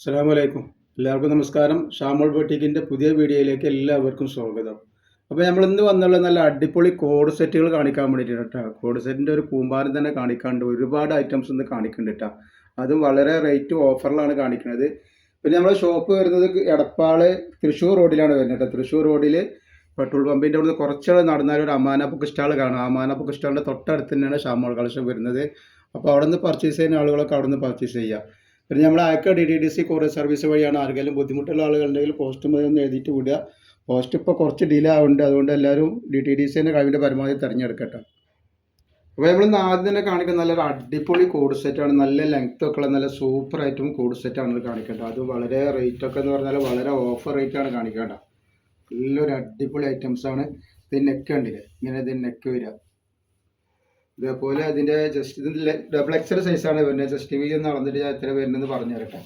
അസ്സാം വലൈക്കും എല്ലാവർക്കും നമസ്കാരം. ഷാമോൾ ബൊട്ടിക്കിന്റെ പുതിയ വീഡിയോയിലേക്ക് എല്ലാവർക്കും സ്വാഗതം. അപ്പോൾ നമ്മൾ ഇന്ന് വന്നുള്ള നല്ല അടിപൊളി കോഡ് സെറ്റുകൾ കാണിക്കാൻ വേണ്ടിയിട്ട് കോഡ് സെറ്റിന്റെ ഒരു കൂമ്പാരം തന്നെ കാണിക്കാണ്ട് ഒരുപാട് ഐറ്റംസ് ഒന്ന് കാണിക്കുന്നുണ്ട് അതും വളരെ റേറ്റ് ഓഫറിലാണ് കാണിക്കുന്നത്. പിന്നെ നമ്മുടെ ഷോപ്പ് വരുന്നത് എടപ്പാൾ തൃശ്ശൂർ റോഡിലാണ് വരുന്നത് കേട്ടോ. തൃശ്ശൂർ റോഡിൽ പെട്രോൾ പമ്പിന്റെ അവിടുന്ന് കുറച്ചുകൂടെ നടന്നാൽ ഒരു അമാന ബുക്ക് സ്റ്റാൾ കാണാം. അമാന ബുക്ക് സ്റ്റാളിന്റെ തൊട്ടടുത്ത് തന്നെയാണ് ഷാമോൾ കളക്ഷൻ വരുന്നത്. അപ്പോൾ അവിടെ നിന്ന് പർച്ചേസ് ചെയ്യുന്ന ആളുകളൊക്കെ അവിടെ നിന്ന് പർച്ചേസ് ചെയ്യുക പിന്നെ നമ്മൾ അയക്ക D D D C courier service വഴിയാണ് ആർക്കെങ്കിലും ബുദ്ധിമുട്ടുള്ള ആളുകളുണ്ടെങ്കിൽ പോസ്റ്റ് മതി ഒന്ന് എഴുതിയിട്ട് വിടുക. പോസ്റ്റ് ഇപ്പോൾ കുറച്ച് ഡിലേ ആവുന്നുണ്ട്. അതുകൊണ്ട് എല്ലാവരും ഡി ടി ഡി സിന്റെ കഴിവിന്റെ പരമാവധി തിരഞ്ഞെടുക്കട്ടെ. അപ്പോൾ നമ്മൾ ഇന്ന് ആദ്യം തന്നെ കാണിക്കുന്ന നല്ലൊരു അടിപൊളി കോഡ് സെറ്റാണ് നല്ല ലെങ്ത് ഒക്കെ ഉള്ള നല്ല സൂപ്പർ ആയിട്ടും കോഡ് സെറ്റാണ് കാണിക്കേണ്ടത്. അത് വളരെ റേറ്റ് ഒക്കെ എന്ന് പറഞ്ഞാൽ വളരെ ഓഫർ റേറ്റാണ് കാണിക്കേണ്ടത്. നല്ലൊരു അടിപൊളി ഐറ്റംസ് ആണ്. ഇത് നെക്ക് കണ്ടില്ലേ? ഇങ്ങനെ ഇതിന്റെ നെക്ക് വരിക. ഇതേപോലെ അതിന്റെ ജസ്റ്റ് ഇത് ഡബിൾ എക്സൽ സൈസാണ് വരുന്നത്. ജസ്റ്റ് വി ഒന്ന് എത്ര വരുന്നതെന്ന് പറഞ്ഞു തരട്ടെ.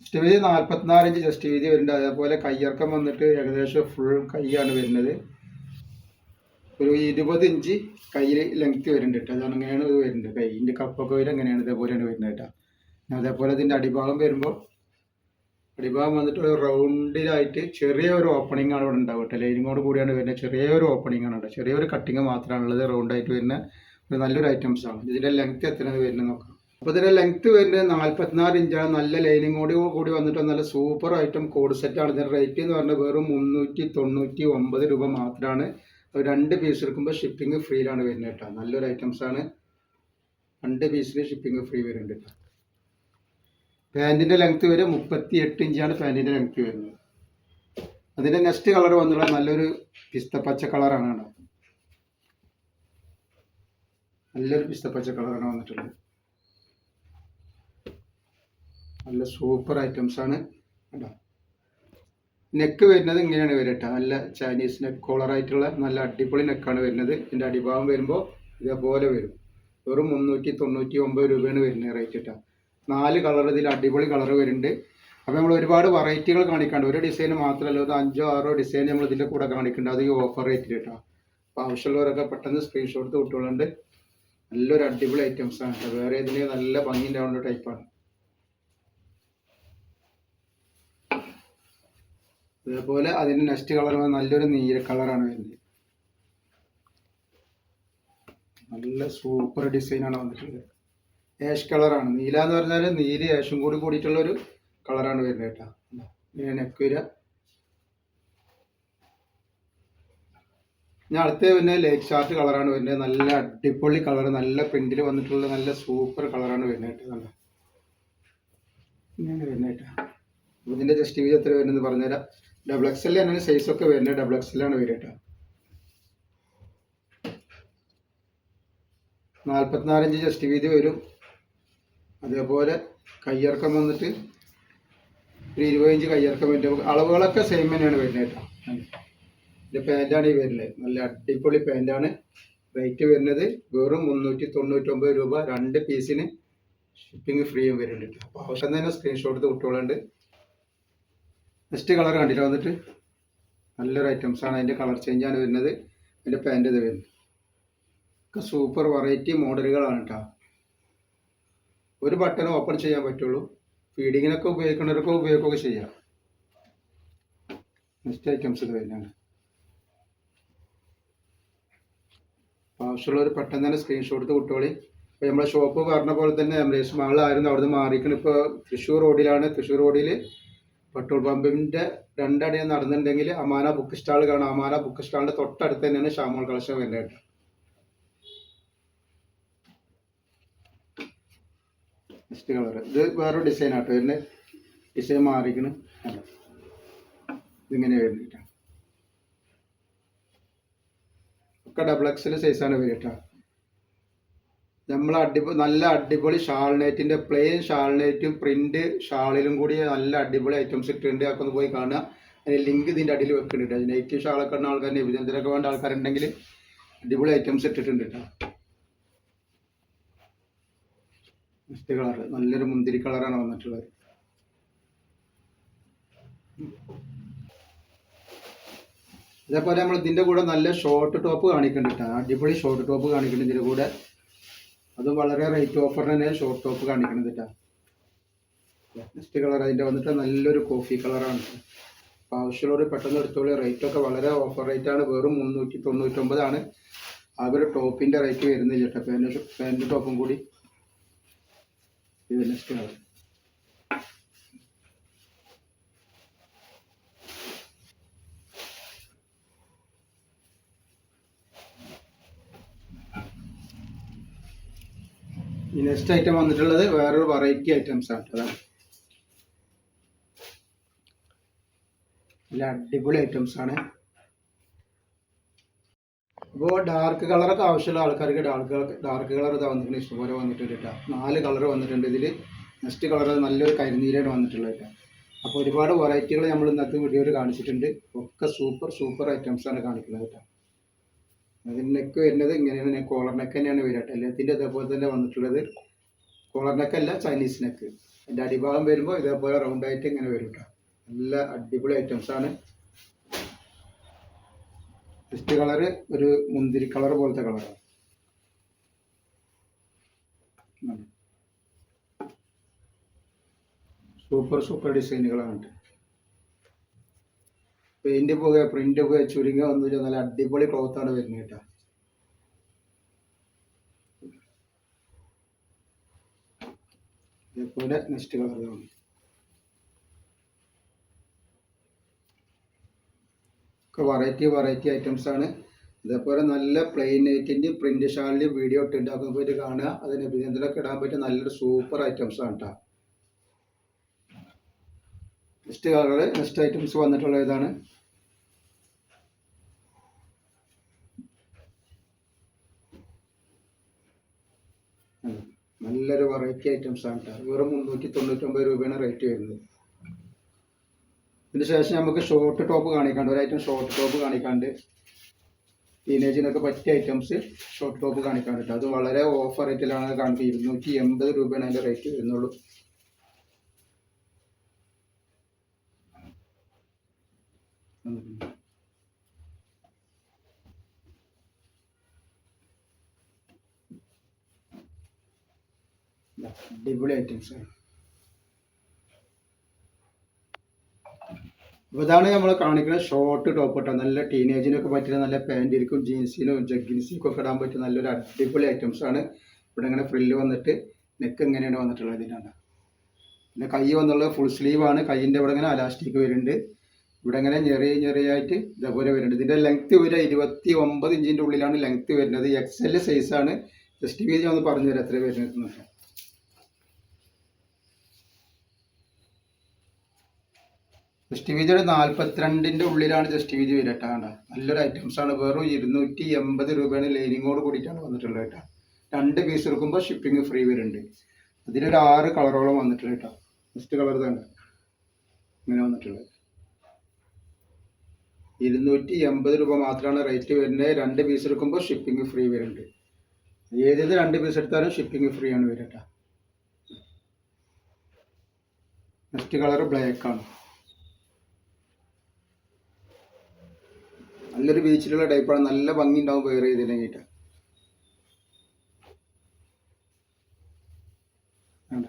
ജസ്റ്റ് വീതി നാൽപ്പത്തിനാല് ഇഞ്ച് ജസ്റ്റ് വീതി വരുന്നുണ്ട്. അതേപോലെ കയ്യിറക്കം വന്നിട്ട് ഏകദേശം ഫുൾ കൈയാണ് വരുന്നത്. ഒരു ഇരുപത് ഇഞ്ച് കയ്യിൽ ലെങ്ത് വരുന്നുണ്ട് കേട്ടോ. അതാണ് അങ്ങനെയാണ് ഇത് വരുന്നത്. കൈയിന്റെ കപ്പൊക്കെ വരും അങ്ങനെയാണ് ഇതേപോലെയാണ് വരുന്നത് കേട്ടോ. അതേപോലെ ഇതിന്റെ അടിഭാഗം വരുമ്പോൾ അടിഭാഗം വന്നിട്ട് ഒരു റൗണ്ടിലായിട്ട് ചെറിയ ഒരു ഓപ്പണിംഗ് ആണ് ഇവിടെ ഉണ്ടാവുക ലൈനിങ്ങോട് കൂടിയാണ് വരുന്നത് ചെറിയൊരു ഓപ്പണിംഗ് ആണ് ചെറിയൊരു കട്ടിങ് മാത്രമാണുള്ളത് റൗണ്ടായിട്ട് വരുന്ന ഒരു നല്ലൊരു ഐറ്റംസ് ആണ്. ഇതിന്റെ ലെങ്ത് എത്രയാണ് വരുന്നത് നോക്കാം. അപ്പോൾ ഇതിന്റെ ലെങ്ത് വരുന്നത് നാൽപ്പത്തിനാല് ഇഞ്ചാണ് നല്ല ലൈനിങ്ങോട് കൂടി വന്നിട്ട് നല്ല സൂപ്പർ ഐറ്റം കോഡ് സെറ്റാണ് ഇതിന്റെ റേറ്റ് എന്ന് പറഞ്ഞാൽ വെറും മുന്നൂറ്റി തൊണ്ണൂറ്റി ഒമ്പത് രൂപ മാത്രമാണ്. രണ്ട് പീസ് എടുക്കുമ്പോൾ ഷിപ്പിംഗ് ഫ്രീയിലാണ് വരുന്നത് കേട്ടോ. നല്ലൊരു ഐറ്റംസ് ആണ്. രണ്ട് പീസിന് ഷിപ്പിംഗ് ഫ്രീ വരുന്നുണ്ട് കേട്ടോ. പാന്റിന്റെ ലെങ്ത് വരെ മുപ്പത്തി എട്ട് ഇഞ്ചാണ് പാന്റിന്റെ ലെങ്ത് വരുന്നത്. അതിന്റെ നെക്സ്റ്റ് കളർ വന്നുള്ള നല്ലൊരു പിസ്തപ്പച്ച കളറാണ് കേട്ടോ. നല്ലൊരു പിസ്തപ്പച്ച കളറാണ് വന്നിട്ടുള്ളത്. നല്ല സൂപ്പർ ഐറ്റംസ് ആണ് കേട്ടോ. നെക്ക് വരുന്നത് ഇങ്ങനെയാണ് വരിക കേട്ടോ. നല്ല ചൈനീസ് നെക്ക് കോളർ ആയിട്ടുള്ള നല്ല അടിപൊളി നെക്കാണ് വരുന്നത്. ഇതിന്റെ അടിഭാഗം വരുമ്പോൾ ഇതേപോലെ വരും. വെറും മുന്നൂറ്റി തൊണ്ണൂറ്റി ഒമ്പത് രൂപയാണ് വരുന്നത് റേറ്റ് കേട്ടോ. നാല് കളർ ഇതിൽ അടിപൊളി കളർ വരുന്നുണ്ട്. അപ്പോൾ നമ്മൾ ഒരുപാട് വെറൈറ്റികൾ കാണിക്കാണ്ട് ഒരു ഡിസൈൻ മാത്രമല്ല ഒരു അഞ്ചോ ആറോ ഡിസൈൻ നമ്മൾ ഇതിന്റെ കൂടെ കാണിക്കുന്നുണ്ട്. അത് ഈ ഓഫർ റേറ്റിൽ കേട്ടോ. അപ്പോൾ ആവശ്യമുള്ളവരൊക്കെ പെട്ടെന്ന് സ്ക്രീൻഷോട്ട് കിട്ടുകൊണ്ട് നല്ലൊരു അടിപൊളി ഐറ്റംസ് ആണ് കേട്ടോ. വേറെ ഇതിന് നല്ല ഭംഗി ഉണ്ടാവുന്ന ടൈപ്പാണ് അതേപോലെ അതിന്റെ നെക്സ്റ്റ് കളർ നല്ലൊരു നീല കളറാണ് വരുന്നത്. നല്ല സൂപ്പർ ഡിസൈനാണ് വന്നിട്ടുള്ളത്. ഏഷ് കളറാണ് നീല എന്ന് പറഞ്ഞാൽ നീൽ ഏഷും കൂടി കൂടിയിട്ടുള്ള ഒരു കളറാണ് വരുന്നത് കേട്ടോ. നെക്ക് വരിക. ഞാൻ അടുത്ത പിന്നെ ലേക്ക് ഷാർട്ട് കളറാണ് വരുന്നത്. നല്ല അടിപൊളി കളർ നല്ല പ്രിന്റിൽ വന്നിട്ടുള്ള നല്ല സൂപ്പർ കളറാണ് വരുന്നത് കേട്ടോ നല്ല ഇങ്ങനെ വരുന്നത് കേട്ടോ. ഇതിന്റെ ജസ്റ്റ് വീതി എത്ര വരുന്നത് പറഞ്ഞുതരാം. ഡബിൾ എക്സ് എൽ തന്നെ ഒക്കെ വരുന്നത് ഡബിൾ എക്സ് ആണ് വരിക കേട്ടോ. നാൽപ്പത്തിനാല് ഇഞ്ച് ജസ്റ്റ് വീതി വരും. അതേപോലെ കയ്യിറക്കം വന്നിട്ട് ഒരു ഇരുപത് ഇഞ്ച് കയ്യിറക്കം വരുന്നത് അളവുകളൊക്കെ സെയിം തന്നെയാണ് വരുന്നത് കേട്ടോ. ഇതിന്റെ പാന്റാണ് ഈ വരുന്നത്. നല്ല അടിപൊളി പാന്റാണ് റേറ്റ് വരുന്നത് വെറും മുന്നൂറ്റി തൊണ്ണൂറ്റൊമ്പത് രൂപ. രണ്ട് പീസിന് ഷിപ്പിംഗ് ഫ്രീയും വരുന്നുണ്ട് അപ്പോൾ ആവശ്യം തന്നെ സ്ക്രീൻഷോട്ട് കുട്ടികളുണ്ട് നെക്സ്റ്റ് കളർ കണ്ടില്ല? വന്നിട്ട് നല്ലൊരു ഐറ്റംസ് ആണ്. അതിന്റെ കളർ ചേഞ്ചാണ് വരുന്നത്. അതിന്റെ പാന്റ് ഇത് വരുന്നത്. ഒക്കെ സൂപ്പർ വെറൈറ്റി മോഡലുകളാണ് കേട്ടോ. ഒരു ബട്ടൺ ഓപ്പൺ ചെയ്യാൻ പറ്റുള്ളൂ. ഫീഡിങ്ങിനൊക്കെ ഉപയോഗിക്കുന്നവരൊക്കെ ഉപയോഗിക്കുകയൊക്കെ ചെയ്യാം. നെക്സ്റ്റ് ഐറ്റംസ് ഇത് വരുന്നതാണ് ആവശ്യമുള്ളവർ പെട്ടെന്ന് തന്നെ സ്ക്രീൻഷോട്ട് എടുത്ത് കുട്ടികളി ഇപ്പോൾ നമ്മളെ ഷോപ്പ് പറഞ്ഞ പോലെ തന്നെ എംറേസ് മാളായിരുന്നു അവിടുന്ന് മാറിയിരിക്കുന്നത്. ഇപ്പോൾ തൃശ്ശൂർ റോഡിലാണ്. തൃശ്ശൂർ റോഡിൽ പെട്രോൾ പമ്പിന്റെ രണ്ടടി നടന്നിട്ടുണ്ടെങ്കിൽ അമാന ബുക്ക് സ്റ്റാൾ കാണാം. അമാന ബുക്ക് സ്റ്റാളിന്റെ തൊട്ടടുത്ത് തന്നെയാണ് ഷാമോൾ കളക്ഷൻ വരുന്നത് നെക്സ്റ്റ് കളർ ഇത് വേറൊരു ഡിസൈൻ ആട്ടോ. ഇതിന്റെ ഡിസൈൻ മാറിക്കണ് അല്ല ഇതിങ്ങനെ വരുന്നത് കേട്ടോ ഒക്കെ ഡബിൾ എക്സൽ സൈസാണ് വരിക കേട്ടോ നമ്മൾ അടിപൊളി നല്ല അടിപൊളി ഷാൾനൈറ്റിന്റെ പ്ലെയിൻ ഷാൾനൈറ്റും പ്രിന്റ് ഷാളിലും കൂടി നല്ല അടിപൊളി ഐറ്റംസ് ഇട്ടിട്ടുണ്ട്. അതൊക്കെ ഒന്ന് പോയി കാണുക. അതിന് ലിങ്ക് ഇതിന്റെ അടിയിൽ വെക്കുന്നുണ്ട് നൈറ്റ് ഷാളൊക്കെ ഉള്ള ആൾക്കാർ നബിചന്ദ്രൊക്കെ വേണ്ട ആൾക്കാരുണ്ടെങ്കിൽ അടിപൊളി ഐറ്റംസ് ഇട്ടിട്ടുണ്ട് കേട്ടോ നെക്സ്റ്റ് കളർ നല്ലൊരു മുന്തിരി കളറാണ് വന്നിട്ടുള്ളത്. ഇതേപോലെ നമ്മൾ ഇതിന്റെ കൂടെ നല്ല ഷോർട്ട് ടോപ്പ് കാണിക്കുന്നുണ്ട് അടിപൊളി ഷോർട്ട് ടോപ്പ് കാണിക്കുന്നുണ്ട് ഇതിന്റെ കൂടെ. അത് വളരെ റേറ്റ് ഓഫർ തന്നെ ഷോർട്ട് ടോപ്പ് കാണിക്കുന്നത് നെക്സ്റ്റ് കളർ അതിന്റെ വന്നിട്ട് നല്ലൊരു കോഫി കളറാണ് അപ്പോൾ ആവശ്യമുള്ളവർ പെട്ടെന്ന് എടുത്തോളി. റേറ്റ് ഒക്കെ വളരെ ഓഫർ റേറ്റ് ആണ്. വെറും മുന്നൂറ്റി തൊണ്ണൂറ്റൊമ്പതാണ്. ആ ഒരു ടോപ്പിന്റെ റേറ്റ് വരുന്നില്ല കേട്ടോ പാന്റ് പാന്റ് ടോപ്പും കൂടി. ഇത് നെക്സ്റ്റ് കളർ ഈ നെക്സ്റ്റ് ഐറ്റം വന്നിട്ടുള്ളത് വേറൊരു വെറൈറ്റി ഐറ്റംസ് ആണ്. അതാണ്. നല്ല അടിപൊളി ഐറ്റംസ് ആണ്. അപ്പോൾ ഡാർക്ക് കളറൊക്കെ ആവശ്യമുള്ള ആൾക്കാർക്ക് ഡാർക്ക് ഡാർക്ക് കളർ ഇതാ വന്നിട്ടുണ്ട്. ഇഷ്ടംപോലെ വന്നിട്ടുണ്ട് കേട്ടോ. നാല് കളർ വന്നിട്ടുണ്ട് ഇതിൽ നെക്സ്റ്റ് കളർ നല്ലൊരു കരിനീരാണ് വന്നിട്ടുള്ളത് കേട്ടോ. അപ്പോൾ ഒരുപാട് വെറൈറ്റികൾ നമ്മൾ ഇന്നത്തെ വീഡിയോയിൽ കാണിച്ചിട്ടുണ്ട്. ഒക്കെ സൂപ്പർ സൂപ്പർ ഐറ്റംസ് ആണ് കാണിക്കുന്നത് കേട്ടോ. അതിനൊക്കെ നെക്ക് വരുന്നത് ഇങ്ങനെയാണ്. കോളർ നെക്ക് തന്നെയാണ് വരിക കേട്ടോ. എല്ലാത്തിന്റെ ഇതേപോലെ തന്നെ വന്നിട്ടുള്ളത്. കോളർ നെക്ക് അല്ല ചൈനീസ് നെക്ക് അതിന്റെ അടിഭാഗം വരുമ്പോൾ ഇതേപോലെ റൗണ്ട് ആയിട്ട് ഇങ്ങനെ വരും കേട്ടോ. നല്ല അടിപൊളി ഐറ്റംസ് ആണ് ഫസ്റ്റ് കളറ് ഒരു മുന്തിരി കളർ പോലത്തെ കളറാണ് സൂപ്പർ സൂപ്പർ ഡിസൈനുകളാണ് പെയിന്റ് പോകുക പ്രിന്റ് പോകുക ചുരുങ്ങ ഒന്നുമില്ല നല്ല അടിപൊളി ക്ലോത്താണ് വരുന്നത് കേട്ടോ. ഇതേപോലെ നെക്സ്റ്റ് കളർ ആണ് ഒക്കെ വെറൈറ്റി വെറൈറ്റി ഐറ്റംസ് ആണ്. ഇതേപോലെ നല്ല പ്ലെയിൻ നൈറ്റിന്റെയും പ്രിന്റ് ഷാളിന്റെയും വീഡിയോ ഇട്ട് ഉണ്ടാക്കുന്ന പോയിട്ട് കാണുക. അതിന് അഭിനന്ദനമൊക്കെ ഇടാൻ പറ്റിയ നല്ലൊരു സൂപ്പർ ഐറ്റംസ് ആണ് കേട്ടോ നെക്സ്റ്റ് കളർ നെക്സ്റ്റ് ഐറ്റംസ് വന്നിട്ടുള്ള ഇതാണ്. നല്ലൊരു വെറൈറ്റി ഐറ്റംസ് ആണ് കേട്ടോ വെറും മുന്നൂറ്റി തൊണ്ണൂറ്റൊമ്പത് രൂപയാണ് റേറ്റ് വരുന്നത്. ഇതിന് ശേഷം നമുക്ക് ഷോർട്ട് ടോപ്പ് കാണിക്കാണ്ട് ഒരു ഐറ്റം ഷോർട്ട് ടോപ്പ് കാണിക്കാണ്ട്. ടീനേജിനൊക്കെ പറ്റിയ ഐറ്റംസ് ഷോർട്ട് ടോപ്പ് കാണിക്കാണ്ട് അത് വളരെ ഓഫർ റേറ്റിലാണ് കാണിക്കുന്നത് ഇരുന്നൂറ്റി എൺപത് രൂപയാണ് അതിന്റെ റേറ്റ് വരുന്നുള്ളൂ. അടിപൊളി ഐറ്റംസ് ആണ്. അപ്പോൾ ഇതാണ് നമ്മൾ കാണിക്കുന്ന ഷോർട്ട് ടോപ്പ് കേട്ടോ നല്ല ടീനേജിനൊക്കെ പറ്റിയ നല്ല പാന്റിൽക്കും ജീൻസിനും ജഗ്ഗിൻസിനും ഒക്കെ ഇടാൻ പറ്റിയ നല്ലൊരു അടിപൊളി ഐറ്റംസ് ആണ്. ഇവിടെ ഇങ്ങനെ ഫ്രില്ല് വന്നിട്ട് നെക്ക് എങ്ങനെയാണ് വന്നിട്ടുള്ളത് ഇതിനാണ് പിന്നെ കൈ വന്നുള്ളത് ഫുൾ സ്ലീവ് ആണ്. കൈയിന്റെ ഇവിടെ ഇങ്ങനെ അലാസ്റ്റിക് വരുന്നുണ്ട്. ഇവിടെ ഇങ്ങനെ ചെറിയ ചെറിയായിട്ട് ഇതേപോലെ വരുന്നുണ്ട്. ഇതിന്റെ ലെങ്ത്ത് വരെ ഇരുപത്തി ഒമ്പത് ഇഞ്ചിന്റെ ഉള്ളിലാണ് ലെങ്ത്ത് വരുന്നത്. എക്സ് എൽ സൈസാണ് ജസ്റ്റ് വീതി ഒന്ന് പറഞ്ഞു തരാം എത്ര വരുന്നത് ജസ്റ്റ് വീതി ഒരു നാൽപ്പത്തിരണ്ടിന്റെ ഉള്ളിലാണ് ജസ്റ്റ് വീതി വരിക കേട്ടോ നല്ലൊരു ഐറ്റംസ് ആണ്. വെറും ഇരുന്നൂറ്റി എൺപത് രൂപയാണ് ലൈനിങ്ങോട് കൂടിയിട്ടാണ് വന്നിട്ടുള്ളത് കേട്ടോ രണ്ട് പീസ് എടുക്കുമ്പോൾ ഷിപ്പിംഗ് ഫ്രീ വരുന്നുണ്ട്. അതിലൊരു ആറ് കളറോളം വന്നിട്ടുള്ളത് കേട്ടോ ഫസ്റ്റ് കളർ തന്നെ ഇങ്ങനെ വന്നിട്ടുള്ളത്. ഇരുന്നൂറ്റി എൺപത് രൂപ മാത്രമാണ് റേറ്റ് വരുന്നത്. രണ്ട് പീസ് എടുക്കുമ്പോൾ ഷിപ്പിംഗ് ഫ്രീ വരുന്നുണ്ട്. ഏതേത് രണ്ട് പീസ് എടുത്താലും ഷിപ്പിംഗ് ഫ്രീ ആണ് വരിക കേട്ടോ നെക്സ്റ്റ് കളർ ബ്ലാക്ക് ആണ്. നല്ലൊരു ബീച്ചിലുള്ള ടൈപ്പാണ് നല്ല ഭംഗി ഉണ്ടാവും വെയർ ചെയ്തില്ലെങ്കിട്ട്. വേണ്ട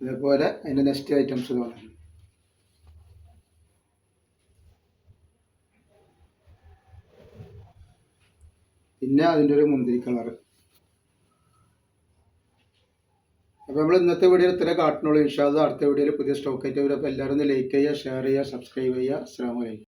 ഇതേപോലെ അതിന്റെ നെക്സ്റ്റ് ഐറ്റംസ് പിന്നെ അതിന്റെ ഒരു മുന്തിരി കളറ് അപ്പോൾ നമ്മൾ ഇന്നത്തെ വീഡിയോയിൽ ഇത്ര കാട്ടണുള്ളൂ ഇൻഷാദ് അടുത്ത വീഡിയോയിൽ പുതിയ സ്റ്റോക്ക് ആയിട്ട് വരും അപ്പോൾ എല്ലാവരും ഒന്ന് ലൈക്ക് ചെയ്യുക ഷെയർ ചെയ്യുക സബ്സ്ക്രൈബ് ചെയ്യുക. അസ്സാം വലൈക്കും